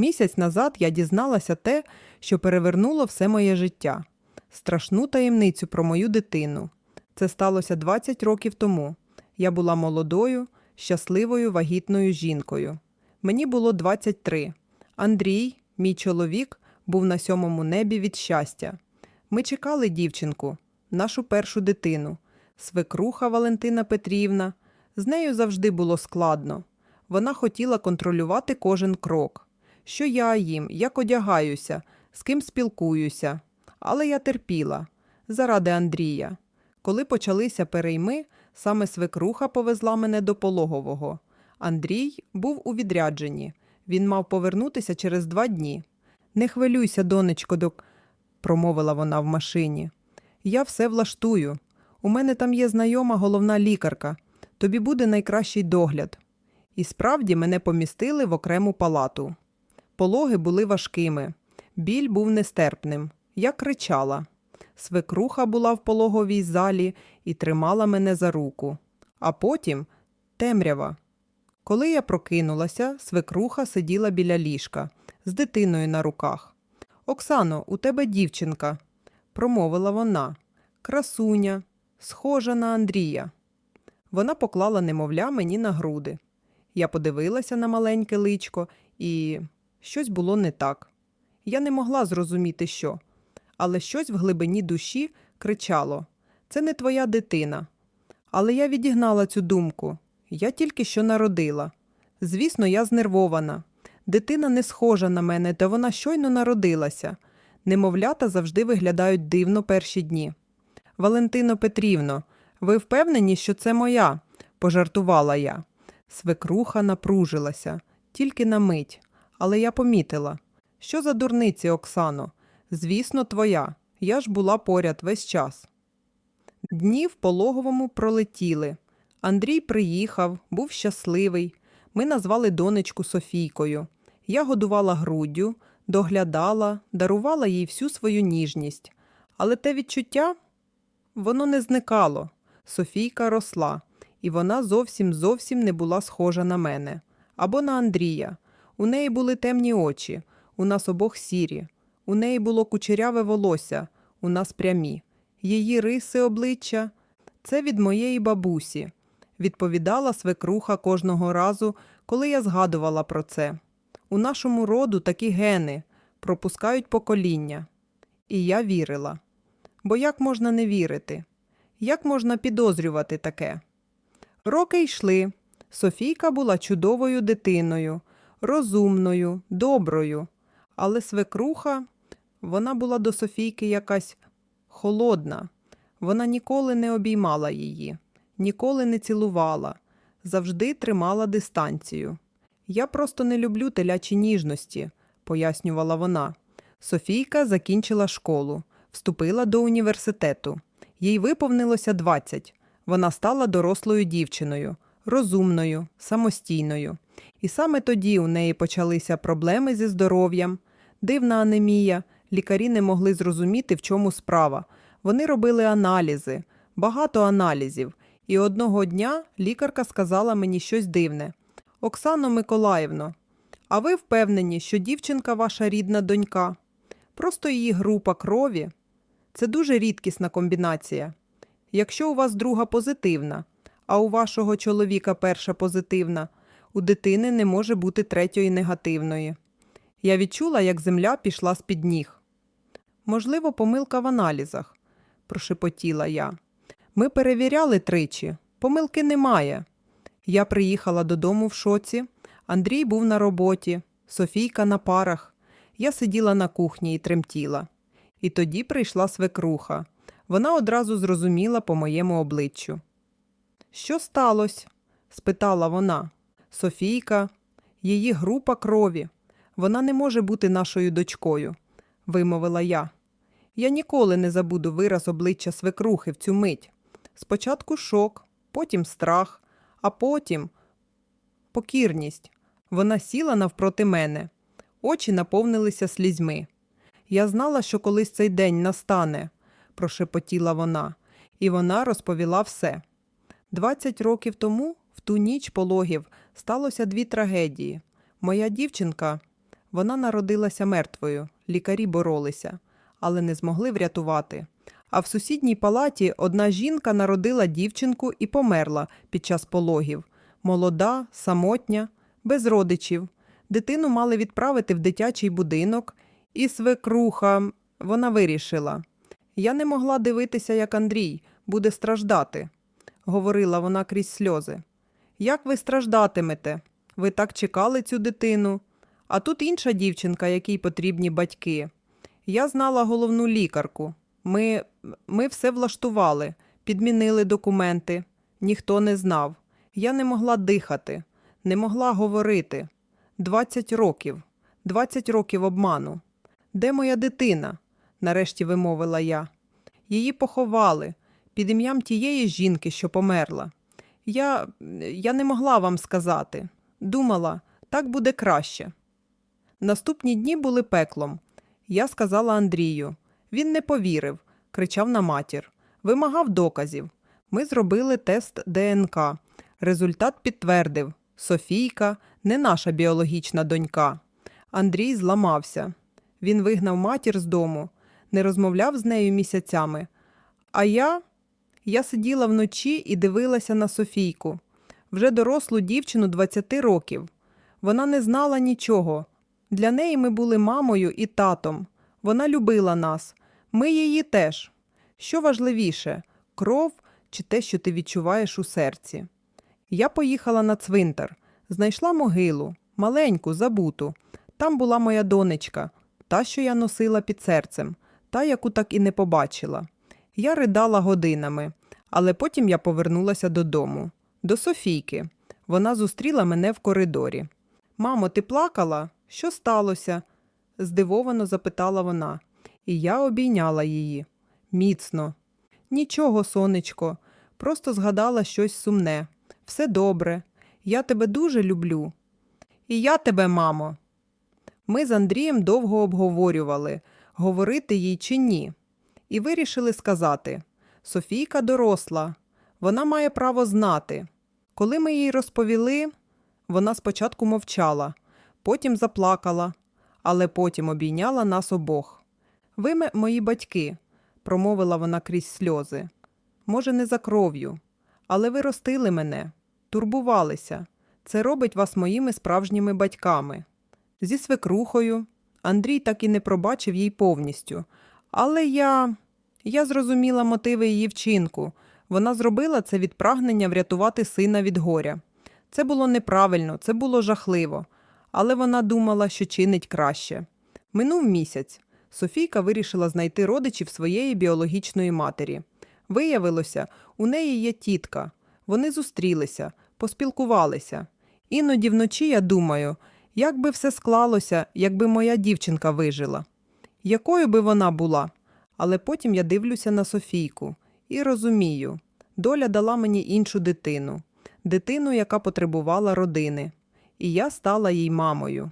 Місяць назад я дізналася те, що перевернуло все моє життя. Страшну таємницю про мою дитину. Це сталося 20 років тому. Я була молодою, щасливою вагітною жінкою. Мені було 23. Андрій, мій чоловік, був на сьомому небі від щастя. Ми чекали дівчинку, нашу першу дитину, свекруха Валентина Петрівна. З нею завжди було складно. Вона хотіла контролювати кожен крок. Що я їм, як одягаюся, з ким спілкуюся. Але я терпіла заради Андрія. Коли почалися перейми, саме свекруха повезла мене до пологового. Андрій був у відрядженні. Він мав повернутися через два дні. Не хвилюйся, донечко, док, промовила вона в машині. Я все влаштую. У мене там є знайома головна лікарка. Тобі буде найкращий догляд. І справді мене помістили в окрему палату. Пологи були важкими, біль був нестерпним. Я кричала. Свекруха була в пологовій залі і тримала мене за руку. А потім темрява. Коли я прокинулася, свекруха сиділа біля ліжка з дитиною на руках. Оксано, у тебе дівчинка, промовила вона. Красуня, схожа на Андрія. Вона поклала немовля мені на груди. Я подивилася на маленьке личко, і щось було не так. Я не могла зрозуміти, що, але щось в глибині душі кричало: Це не твоя дитина. Але я відігнала цю думку. Я тільки що народила. Звісно, я знервована. Дитина не схожа на мене, та вона щойно народилася. Немовлята завжди виглядають дивно перші дні. Валентино Петрівно, ви впевнені, що це моя? пожартувала я. Свекруха напружилася, тільки на мить, але я помітила. Що за дурниці, Оксано? Звісно, твоя. Я ж була поряд весь час. Дні в пологовому пролетіли. Андрій приїхав, був щасливий. Ми назвали донечку Софійкою. Я годувала груддю, доглядала, дарувала їй всю свою ніжність. Але те відчуття воно не зникало. Софійка росла, і вона зовсім зовсім не була схожа на мене або на Андрія. У неї були темні очі, у нас обох сірі. У неї було кучеряве волосся, у нас прямі. Її риси обличчя це від моєї бабусі, відповідала свекруха кожного разу, коли я згадувала про це. У нашому роду такі гени пропускають покоління. І я вірила. Бо як можна не вірити? Як можна підозрювати таке? Роки йшли. Софійка була чудовою дитиною, розумною, доброю. Але свекруха, вона була до Софійки якась холодна. Вона ніколи не обіймала її, ніколи не цілувала, завжди тримала дистанцію. Я просто не люблю телячі ніжності, пояснювала вона. Софійка закінчила школу, вступила до університету. Їй виповнилося 20. Вона стала дорослою дівчиною, розумною, самостійною. І саме тоді у неї почалися проблеми зі здоров'ям, дивна анемія. Лікарі не могли зрозуміти, в чому справа. Вони робили аналізи, багато аналізів. І одного дня лікарка сказала мені щось дивне: Оксано Миколаївно, а ви впевнені, що дівчинка ваша рідна донька? Просто її група крові це дуже рідкісна комбінація. Якщо у вас друга позитивна, а у вашого чоловіка перша позитивна, у дитини не може бути третьої негативної. Я відчула, як земля пішла з під ніг. Можливо, помилка в аналізах, прошепотіла я. Ми перевіряли тричі, помилки немає. Я приїхала додому в шоці. Андрій був на роботі, Софійка на парах. Я сиділа на кухні і тремтіла. І тоді прийшла свекруха. Вона одразу зрозуміла по моєму обличчю. Що сталося? спитала вона. Софійка, її група крові. Вона не може бути нашою дочкою, вимовила я. Я ніколи не забуду вираз обличчя свекрухи в цю мить. Спочатку шок, потім страх, а потім покірність. Вона сіла навпроти мене. Очі наповнилися слізьми. Я знала, що колись цей день настане, прошепотіла вона, і вона розповіла все. Двадцять років тому, в ту ніч пологів, сталося дві трагедії. Моя дівчинка Вона народилася мертвою, лікарі боролися, але не змогли врятувати. А в сусідній палаті одна жінка народила дівчинку і померла під час пологів. Молода, самотня, без родичів. Дитину мали відправити в дитячий будинок, і свекруха вона вирішила. Я не могла дивитися, як Андрій буде страждати, говорила вона крізь сльози. Як ви страждатимете? Ви так чекали цю дитину. А тут інша дівчинка, якій потрібні батьки. Я знала головну лікарку. Ми, ми все влаштували, підмінили документи. Ніхто не знав. Я не могла дихати, не могла говорити. Двадцять років, двадцять років обману. Де моя дитина? нарешті вимовила я. Її поховали під ім'ям тієї жінки, що померла. Я, я не могла вам сказати. Думала, так буде краще. Наступні дні були пеклом. Я сказала Андрію. Він не повірив, кричав на матір, вимагав доказів. Ми зробили тест ДНК. Результат підтвердив: Софійка не наша біологічна донька. Андрій зламався. Він вигнав матір з дому, не розмовляв з нею місяцями. А я я сиділа вночі і дивилася на Софійку, вже дорослу дівчину 20 років. Вона не знала нічого. Для неї ми були мамою і татом. Вона любила нас. Ми її теж. Що важливіше кров чи те, що ти відчуваєш у серці? Я поїхала на цвинтар, знайшла могилу, маленьку, забуту. Там була моя донечка, та, що я носила під серцем, та, яку так і не побачила. Я ридала годинами, але потім я повернулася додому, до Софійки. Вона зустріла мене в коридорі. Мамо, ти плакала? Що сталося? здивовано запитала вона, і я обійняла її. Міцно. Нічого, сонечко, просто згадала щось сумне. Все добре. Я тебе дуже люблю. І я тебе, мамо. Ми з Андрієм довго обговорювали, говорити їй чи ні, і вирішили сказати Софійка доросла, вона має право знати. Коли ми їй розповіли, вона спочатку мовчала, потім заплакала, але потім обійняла нас обох. Ви мої батьки, промовила вона крізь сльози. Може, не за кров'ю, але ви ростили мене, турбувалися. Це робить вас моїми справжніми батьками. Зі свекрухою. Андрій так і не пробачив їй повністю. Але я. Я зрозуміла мотиви її вчинку. Вона зробила це від прагнення врятувати сина від горя. Це було неправильно, це було жахливо, але вона думала, що чинить краще. Минув місяць. Софійка вирішила знайти родичів своєї біологічної матері. Виявилося, у неї є тітка. Вони зустрілися, поспілкувалися. Іноді вночі я думаю, як би все склалося, якби моя дівчинка вижила. Якою би вона була? Але потім я дивлюся на Софійку і розумію, доля дала мені іншу дитину, дитину, яка потребувала родини, і я стала їй мамою.